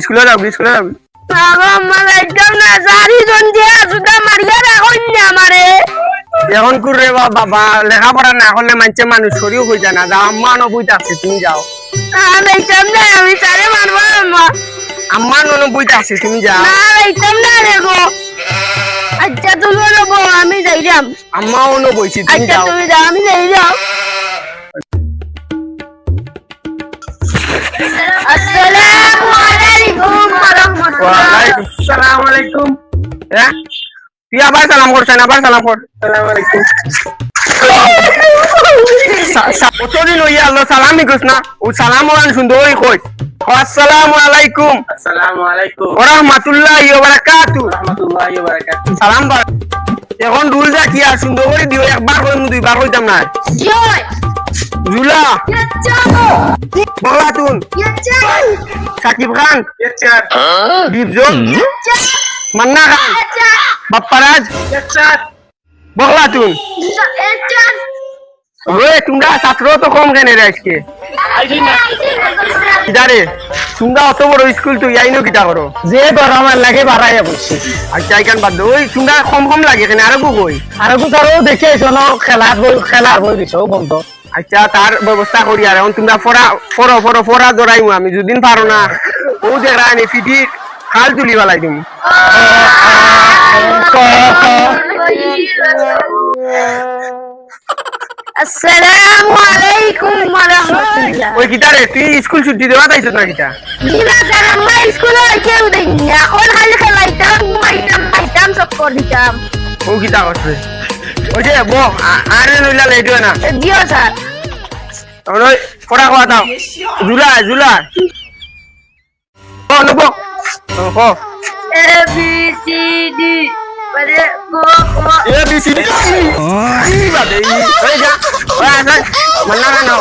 স্কুলে যাবি স্কুলে যাবি? বাবা আমার একদম না চারিজন যে আসুদা মারিয়া রাখুন না আমারে। এখন করে বাবা লেখাপড়া না হলে মানছে মানুষ শরীর হয়ে যায় না। যাও আম্মা নবইতে আছে তুমি যাও। আমি না আমি সারে মারবো আম্মা। আম্মা নবইতে আছে তুমি যাও। না একদম না রেগো আচ্ছা তুমি নেব আমি যাইলাম। আম্মাও নবইছি তুমি আচ্ছা যাও। তুমি যাও আমি যাইলাম। সালাম আলাইকুম হ্যাঁ? তুই আবার সালাম করছেন? আবার সালাম কর সালাম আলাইকুম কতদিন হইয়া আল্লাহ সালামই কইস না? ও সালাম ওরান সুন্দর কইস। আসসালামু আলাইকুম আসসালামু আলাইকুম ওয়া রাহমাতুল্লাহি ওয়া বারাকাতু রহমতুল্লাহি ওয়া বারাকাতুহু। সালাম এখন রুল যা কি আর সুন্দর করে দিও? একবার কইম দুইবার কইতাম না। জয়! সাকিব খান ইয়েচার দীপজন ইয়াচ্চা মান্না খান বাপ্পারাজ ইয়েচার ওই তোমরা ছাত্র তো কম কেন রে আজকে কিদারে তোমরা অত বড় স্কুল তো ইয়াইনো কিটা করো যে গরমের লাগে বাড়াইয়া বসছে আচ্ছা এখান বাদ দে। ওই তোমরা কম কম লাগে কেন আরও কই আর গুতারও দেখে বই খেলার বই দিছো বন্ধ আচ্ছা তার ব্যবস্থা করি আর এখন তোমরা ফরা ফরো ফরো ফরা জড়াইমু আমি যদিন পারো না। ও দেখা আনি ফিটি খাল তুলি বেলাই তুমি আসসালামু আলাইকুম ওয়া রাহমাতুল্লাহ ওই কিটারে তুই স্কুল ছুটি দেওয়া তাইছ না কিটা দিনা স্যার আমরা স্কুলে কেউ দেয়নি এখন খালি খেলাইতাম ঘুমাইতাম খাইতাম সব করে দিতাম ও কিটা করছে ওই যে ব আরে নইলা লেট হয় না। দিও স্যার ওই ফটা খাওয়া দাও জুলাই জুলাই ও নব ও এ বি সি ডি মানে গো গো A B C D E. বাদে ওই যা ওই আসা মান্না না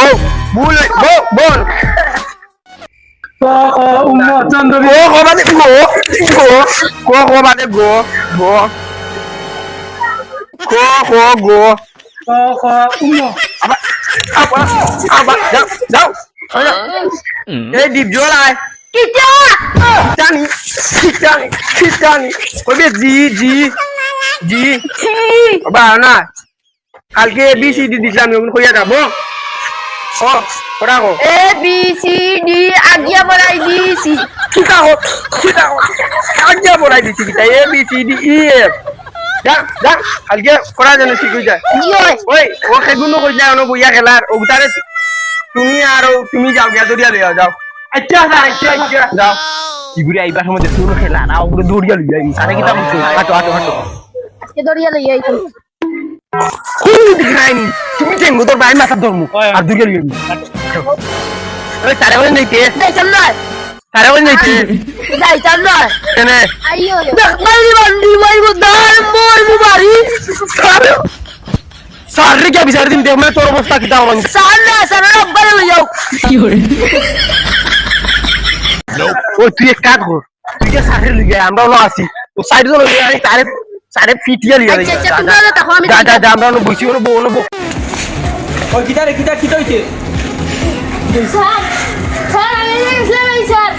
ও বুল বো বল। উম্মা চন্দ্র গো গো বাদে গো গো গো গো বাদে গো গো গো গো গো উম্মা আবার আবার আবার যাও যাও এই ডিপ জোলাই কিটা জানি জানি জানি কবে যাব ওরা কো এ বি সি ডি আগিয়া বলাই দিছি কিতা হো কিতা হো আজ্ঞা বলাই দিছি কিতা A B C D E F যা যা কালকে করা জানো ঠিক হয়ে যায় ওই ও সেগুলো কই যায় অন বইয়া খেলার ও তারে তুমি আর ও তুমি যাও গিয়া দরিয়া লইয়া যাও আচ্ছা আচ্ছা আচ্ছা যাও ইগুরি আইবার সময় দেখছ খেলা না ওগুলো দরিয়া লইয়া সারে কিতা বলছো হাঁটো হাঁটো হাঁটো আজকে দরিয়া লই আইতাম কোন দিকে নাইনি তুমি টেঙ্গু তোর ভাই মাথা ধরমু আর দরিয়া লইয়া ওই সারে বলে নাইতে যাইতাম না সারে বলে নাইতে যাইতাম না কেনে আইও দেখবাই বান্দি মাইব দার মরবো বাড়ি সারে সারে কে বিচার দিন? দেখ মানে তোর অবস্থা কিতা হবান সার না সার রব্বারে লই যাও। ওই তুই এক কাজ কর। তুই যে সারে লইয়া আমরা হলো আসি ও সাইড তো লইয়া আই সারে ফিটিয়া লইয়া আচ্ছা আচ্ছা তোমরা তো তখন আমি যা যা আমরা হলো বসি হলো বউ হলো বউ। ওই কিটারে কিটা কিটা হইছে। স্যার স্যার আমি ইসলাম এই স্যার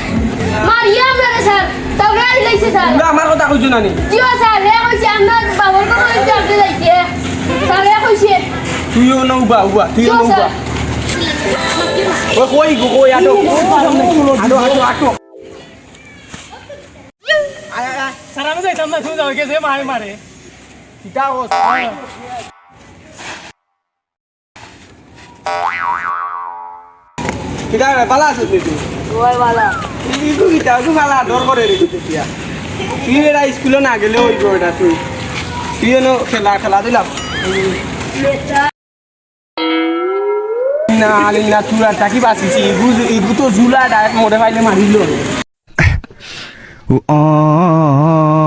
মারিয়া আপনাকে স্যার তাওরা লাইছে স্যার? তোমরা আমার কথা কইছো না নি। জিও স্যার হে কইছে আমার বাবার কোন জানতে যাইছে স্যার হে কইছে। তুইও না উবা তুইও জিও না উবা। স্যার ওই কই গো কই আটো আটো আটো আটো সারা আমি যাইতাম না তুমি যাও গেছে মারে মারে। কিটা ও কিটা বালা আছে তুই? ওই বালা। ইগু কিটা ইগু বালা ডর করে রে তেতিয়া। তুই এরা স্কুলে না গেলে ওই এটা তুই তুই এনো খেলা খেলা দিলাম না না তুই আর টাকি বাঁচিছি? ইগু ইগু তো জুলা ডাইরেক্ট মোড়ে পাইলে মারিল ah,